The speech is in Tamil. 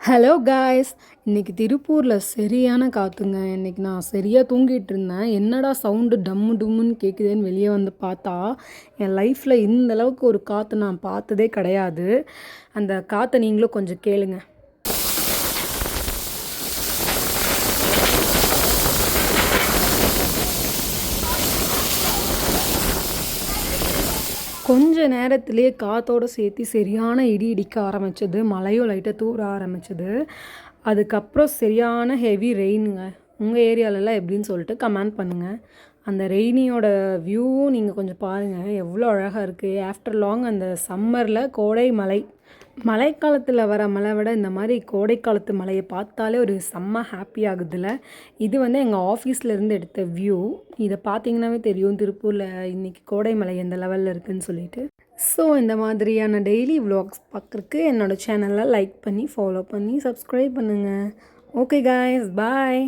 ஹலோ காய்ஸ் இன்றைக்கி திருப்பூரில் சரியான காற்றுங்க இன்னைக்கு நான் சரியாக தூங்கிட்டு இருந்தேன். என்னடா சவுண்டு டம்மு டும்முன்னு கேட்குதுன்னு வெளியே வந்து பார்த்தா என் லைஃப்பில் இந்த அளவுக்கு ஒரு காற்று நான் பார்த்ததே கிடையாது. அந்த காற்றை நீங்களும் கொஞ்சம் கேளுங்கள் கொஞ்ச நேரத்திலேயே காத்தோடு சேர்த்து சரியான இடி இடிக்க ஆரம்பிச்சது. மழையும் லைட்டாக தூர ஆரம்பிச்சது. அதுக்கப்புறம் சரியான ஹெவி ரெயினுங்க உங்கள் ஏரியாலலாம் எப்படின்னு சொல்லிட்டு கமெண்ட் பண்ணுங்கள் அந்த ரெய்னியோட வியூவும் நீங்கள் கொஞ்சம் பாருங்கள் எவ்வளோ அழகாக இருக்குது ஆஃப்டர் லாங் அந்த சம்மரில் கோடை மலை மழைக்காலத்தில் வர மழை விட இந்த மாதிரி கோடைக்காலத்து மலையை பார்த்தாலே ஒரு செம்ம ஹாப்பி ஆகுதுல்ல இது வந்து எங்கள் ஆஃபீஸ்லேருந்து எடுத்த வியூ இதை பார்த்தீங்கன்னாவே தெரியும். திருப்பூரில் இன்றைக்கி கோடை மலை எந்த லெவலில் இருக்குதுன்னு சொல்லிட்டு. ஸோ இந்த மாதிரியான டெய்லி vlogs பார்க்குறக்கு என்னோடய சேனலை லைக் பண்ணி ஃபாலோ பண்ணி சப்ஸ்கிரைப் பண்ணுங்கள் ஓகே காய்ஸ் பாய்